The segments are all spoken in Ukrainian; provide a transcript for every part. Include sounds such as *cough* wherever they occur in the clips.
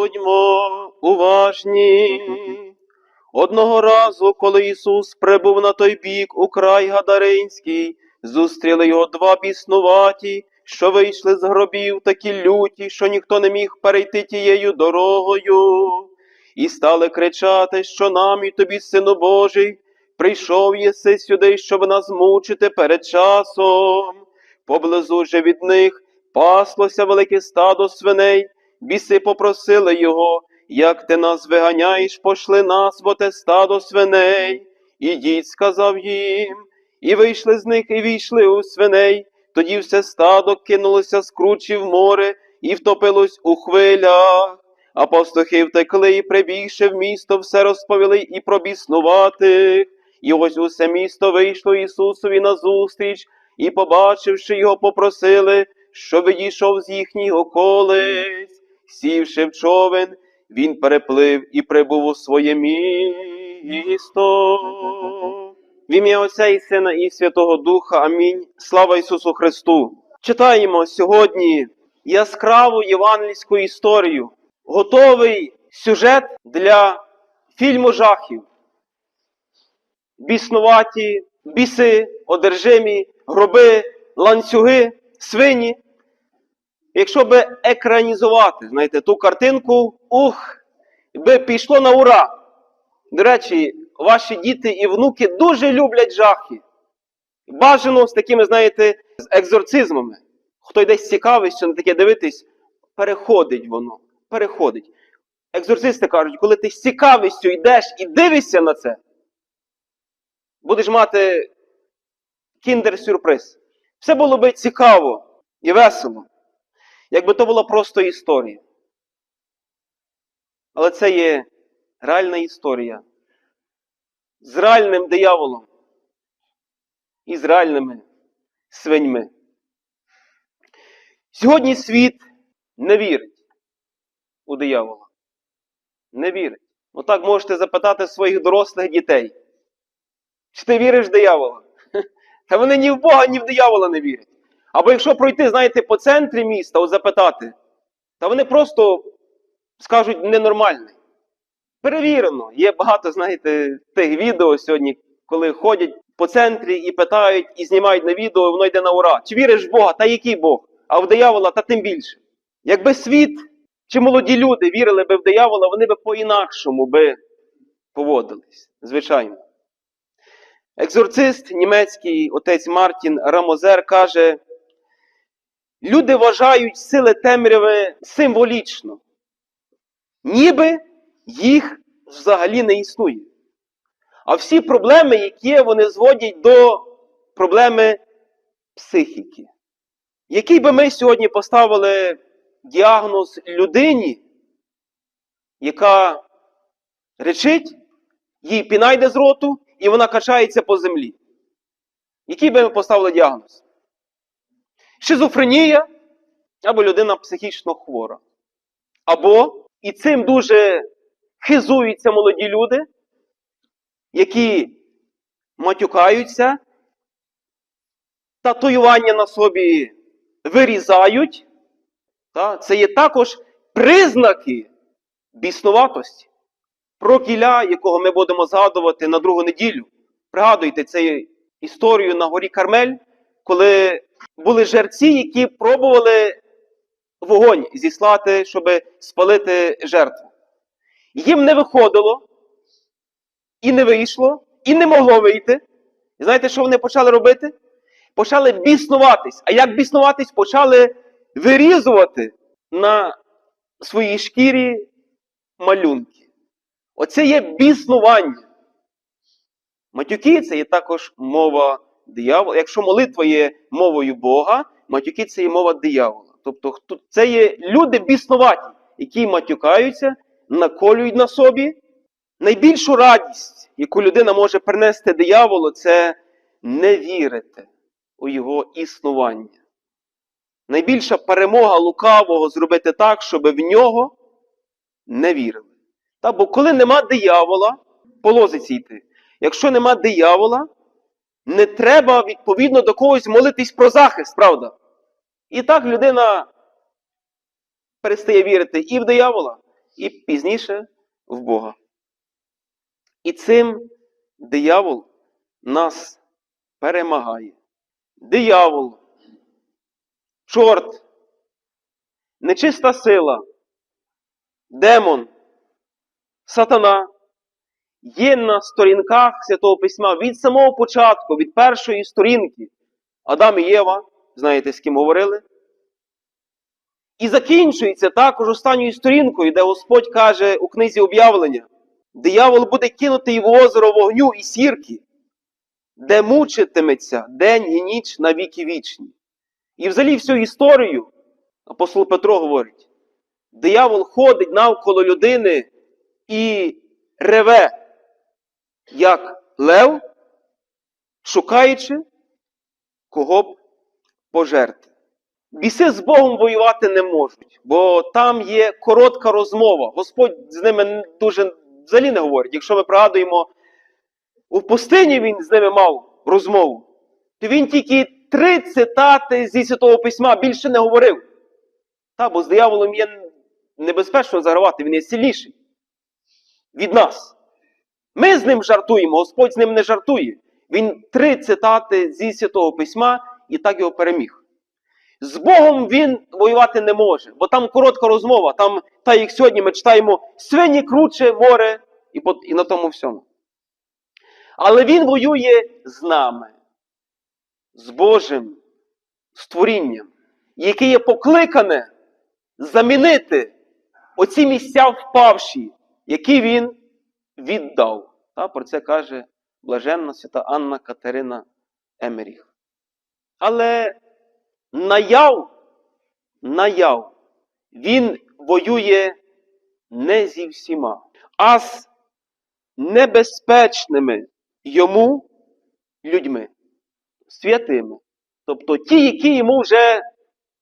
Будьмо уважні. Одного разу, коли Ісус прибув на той бік у край Гадаринський, зустріли його два біснуваті, що вийшли з гробів такі люті, що ніхто не міг перейти тією дорогою, і стали кричати, що нам і тобі, Сину Божий, прийшов єси сюди, щоб нас мучити перед часом. Поблизу же від них паслося велике стадо свиней, біси попросили його, як ти нас виганяєш, пошли нас в оте стадо свиней. Ідіть, сказав їм, і вийшли з них, і війшли у свиней. Тоді все стадо кинулося з кручі в море і втопилось у хвилях. А пастухи втекли і прибігши в місто, все розповіли і про біснуватих. І ось усе місто вийшло Ісусові назустріч, і, побачивши його, попросили, щоб відійшов з їхніх околиць. Сівши в човен, він переплив і прибув у своє місто. В ім'я Отця і Сина і Святого Духа. Амінь. Слава Ісусу Христу! Читаємо сьогодні яскраву євангельську історію. Готовий сюжет для фільму жахів. Біснуваті, біси, одержимі, гроби, ланцюги, свині. Якщо би екранізувати, знаєте, ту картинку, ух, би пішло на ура. До речі, ваші діти і внуки дуже люблять жахи. Бажано з такими, знаєте, з екзорцизмами. Хто десь цікавиться на таке дивитись, переходить воно. Переходить. Екзорцисти кажуть, коли ти з цікавістю йдеш і дивишся на це, будеш мати кіндер-сюрприз. Все було би цікаво і весело, якби то була просто історія. Але це є реальна історія з реальним дияволом і з реальними свиньми. Сьогодні світ не вірить у диявола. Не вірить. Отак можете запитати своїх дорослих дітей. Чи ти віриш в диявола? *laughs* Та вони ні в Бога, ні в диявола не вірять. Або якщо пройти, знаєте, по центрі міста, запитати, та вони просто скажуть ненормальний. Перевірено. Є багато, знаєте, тих відео сьогодні, коли ходять по центрі і питають, і знімають на відео, і воно йде на ура. Чи віриш в Бога? Та який Бог? А в диявола, та тим більше. Якби світ чи молоді люди вірили би в диявола, вони би по-інакшому би поводились. Звичайно. Екзорцист німецький отець Мартін Рамозер каже: люди вважають сили темряви символічно, ніби їх взагалі не існує. А всі проблеми, які вони зводять до проблеми психіки. Який би ми сьогодні поставили діагноз людині, яка речить, їй пінайде з роту, і вона качається по землі. Який би ми поставили діагноз? Шизофренія або людина психічно хвора. Або, і цим дуже хизуються молоді люди, які матюкаються, татуювання на собі вирізають. Та, Це є також признаки біснуватості. Про кіля, якого ми будемо згадувати на другу неділю. Пригадуйте цю історію на горі Кармель, коли були жерці, які пробували вогонь зіслати, щоб спалити жертву. Їм не виходило, і не вийшло, і не могло вийти. Знаєте, що вони почали робити? Почали біснуватись. А як біснуватись? Почали вирізувати на своїй шкірі малюнки. Оце є біснування. Матюки це є також мова диявола. Якщо молитва є мовою Бога, матюки це є мова диявола. Тобто це є люди біснуваті, які матюкаються, наколюють на собі. Найбільшу радість, яку людина може принести дияволу, це не вірити у його існування. Найбільша перемога лукавого зробити так, щоб в нього не вірили. Та, бо коли нема диявола, по лозиці йти. Якщо нема диявола, не треба відповідно до когось молитись про захист, правда? І так людина перестає вірити і в диявола, і пізніше в Бога. І цим диявол нас перемагає. Диявол, чорт, нечиста сила, демон, сатана є на сторінках Святого Письма від самого початку, від першої сторінки. Адам і Єва, знаєте, з ким говорили. І закінчується також останньою сторінкою, де Господь каже у книзі об'явлення: диявол буде кинутий в озеро вогню і сірки, де мучитиметься день і ніч на віки вічні. І взагалі всю історію апостол Петро говорить: диявол ходить навколо людини і реве, як лев, шукаючи, кого б пожерти. Біси з Богом воювати не можуть, бо там є коротка розмова. Господь з ними дуже взагалі не говорить. Якщо ми пригадуємо, у пустині він з ними мав розмову, то він тільки три цитати зі Святого Письма більше не говорив. Та, бо з дияволом є небезпечно загравати, він є сильніший від нас. Ми з ним жартуємо, Господь з ним не жартує. Він три цитати зі Святого Письма і так його переміг. З Богом він воювати не може, бо там коротка розмова, там, та як сьогодні ми читаємо свині круче, море і, і на тому всьому. Але він воює з нами, з Божим створінням, яке є покликане замінити оці місця впавші, які він віддав. Та, про це каже блаженна свята Анна Катерина Емеріх. Але наяв, наяв, він воює не зі всіма, а з небезпечними йому людьми, святими. Тобто ті, які йому вже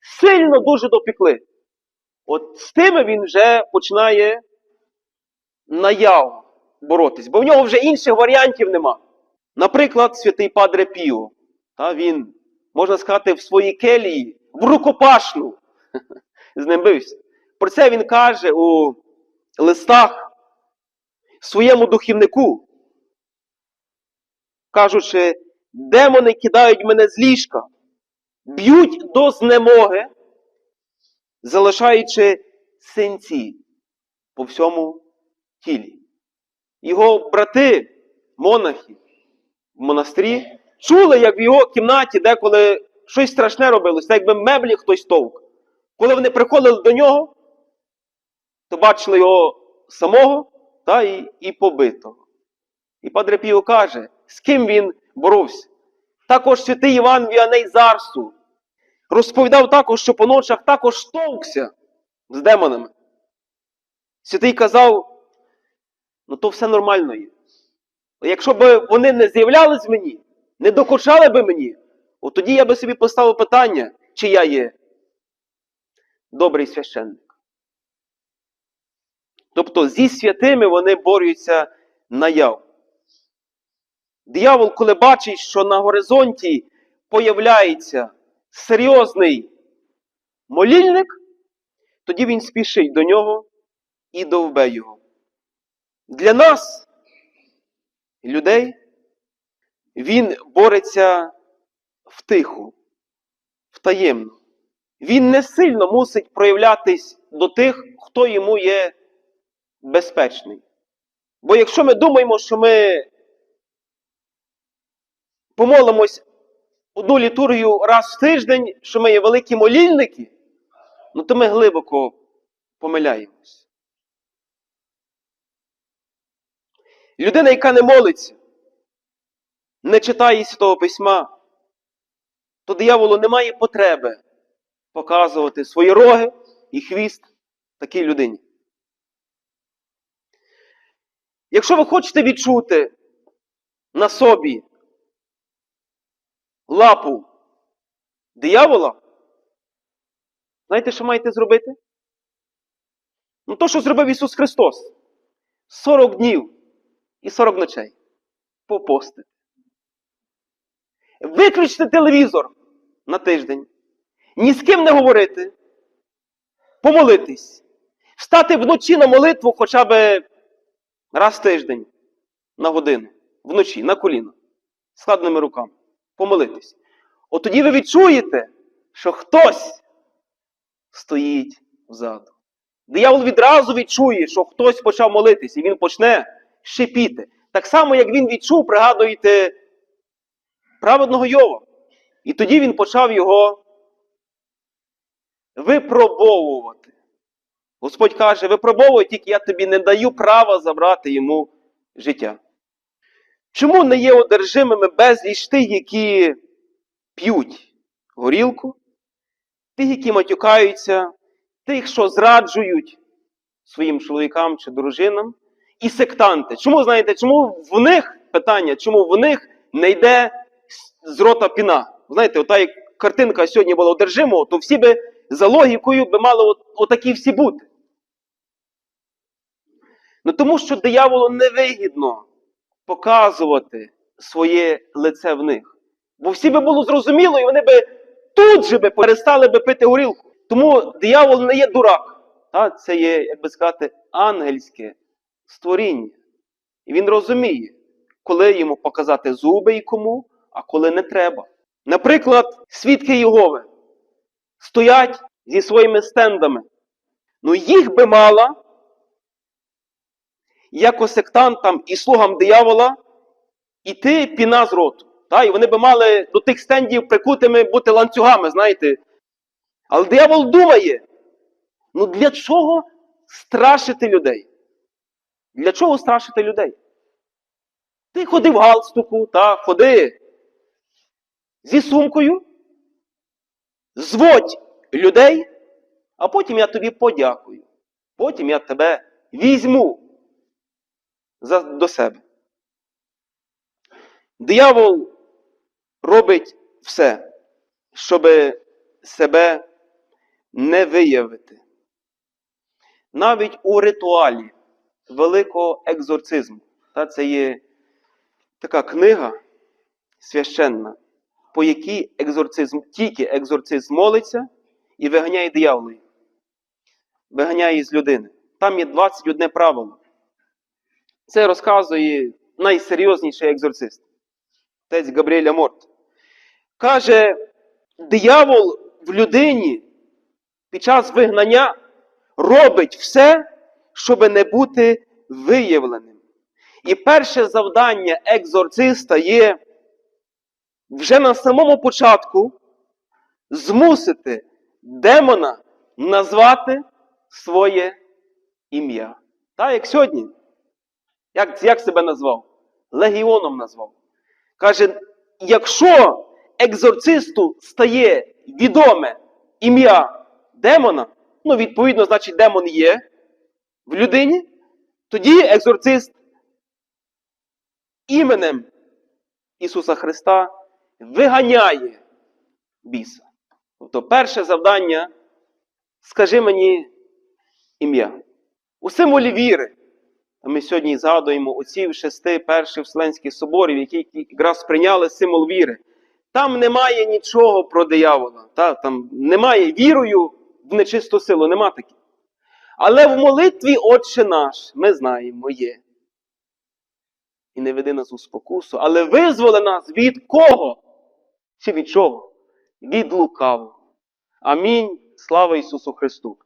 сильно дуже допікли. От з тими він вже починає наяв боротись, бо в нього вже інших варіантів нема. Наприклад, святий Падре Піо. Та, він, можна сказати, в своїй келії в рукопашну з ним бився. Про це він каже у листах своєму духівнику, кажучи, демони кидають мене з ліжка, б'ють до знемоги, залишаючи синці по всьому тілі. Його брати, монахи в монастирі, чули, як в його кімнаті деколи щось страшне робилось, так якби меблі хтось товк. Коли вони приходили до нього, то бачили його самого та і, і побитого. І Падре Піо каже, з ким він боровся. Також святий Іван Віаней Зарсу розповідав також, що по ночах також товкся з демонами. Святий казав, ну то все нормально є. Якщо б вони не з'являлись мені, не докучали би мені, от тоді я би собі поставив питання, чи я є добрий священник. Тобто зі святими вони борються наяв. Диявол, коли бачить, що на горизонті появляється серйозний молільник, тоді він спішить до нього і довбе його. Для нас, людей, він бореться втиху, втаємно. Він не сильно мусить проявлятись до тих, хто йому є безпечний. Бо якщо ми думаємо, що ми помолимось одну літургію раз в тиждень, що ми є великі молільники, ну то ми глибоко помиляємось. Людина, яка не молиться, не читає Святого Письма, то дияволу немає потреби показувати свої роги і хвіст такій людині. Якщо ви хочете відчути на собі лапу диявола, знаєте, що маєте зробити? Ну, то, що зробив Ісус Христос. 40 днів і 40 ночей. Попостити. Виключити телевізор на тиждень. Ні з ким не говорити. Помолитись. Встати вночі на молитву хоча б раз в тиждень на годину, вночі, на коліно, складними руками, помолитись. От тоді ви відчуєте, що хтось стоїть взаду. Диявол відразу відчує, що хтось почав молитись, і він почне шипіти. Так само, як він відчув, пригадуєте, праведного Йова. І тоді він почав його випробовувати. Господь каже, випробовуй, тільки я тобі не даю права забрати йому життя. Чому не є одержимими безліч тих, які п'ють горілку, тих, які матюкаються, тих, що зраджують своїм чоловікам чи дружинам, і сектанти. Чому знаєте, чому в них питання, чому в них не йде з рота піна? Знаєте, ота як картинка сьогодні була одержимого, то всі би за логікою би мали от, отакі всі бути. Ну тому що дияволу невигідно показувати своє лице в них. Бо всі би було зрозуміло, і вони би тут же би перестали би пити горілку. Тому диявол не є дурак. Та? Це є, як би сказати, ангельське створіння. І він розуміє, коли йому показати зуби і кому, а коли не треба. Наприклад, свідки Єгови стоять зі своїми стендами. Ну їх би мала, як сектантам і слугам диявола, іти піна з роту. Та? І вони би мали до тих стендів прикутими бути ланцюгами, знаєте. Але диявол думає, ну для чого страшити людей? Для чого страшити людей? Ти ходи в галстуку, та, ходи зі сумкою, зводь людей, а потім я тобі подякую. Потім я тебе візьму за, до себе. Диявол робить все, щоб себе не виявити. Навіть у ритуалі великого екзорцизму. Та це є така книга священна, по якій екзорцизм, тільки екзорцизм молиться і виганяє диявола. Виганяє з людини. Там є 21 правило. Це розказує найсерйозніший екзорцист. Отець Габріеля Морт. Каже, диявол в людині під час вигнання робить все, щоб не бути виявленим. І перше завдання екзорциста є вже на самому початку змусити демона назвати своє ім'я. Так, як сьогодні. Як, як себе назвав? Легіоном назвав. Каже, якщо екзорцисту стає відоме ім'я демона, ну, відповідно, значить, демон є в людині, тоді екзорцист іменем Ісуса Христа виганяє біса. Тобто, перше завдання скажи мені ім'я. У символі віри. Ми сьогодні згадуємо отців шести перших Вселенських соборів, які якраз прийняли символ віри. Там немає нічого про диявола. Та? Там немає вірою в нечисту силу, нема таких. Але в молитві Отче наш, ми знаємо, є. І не веди нас у спокусу, але визволи нас від кого? Чи від чого? Від лукавого. Амінь. Слава Ісусу Христу!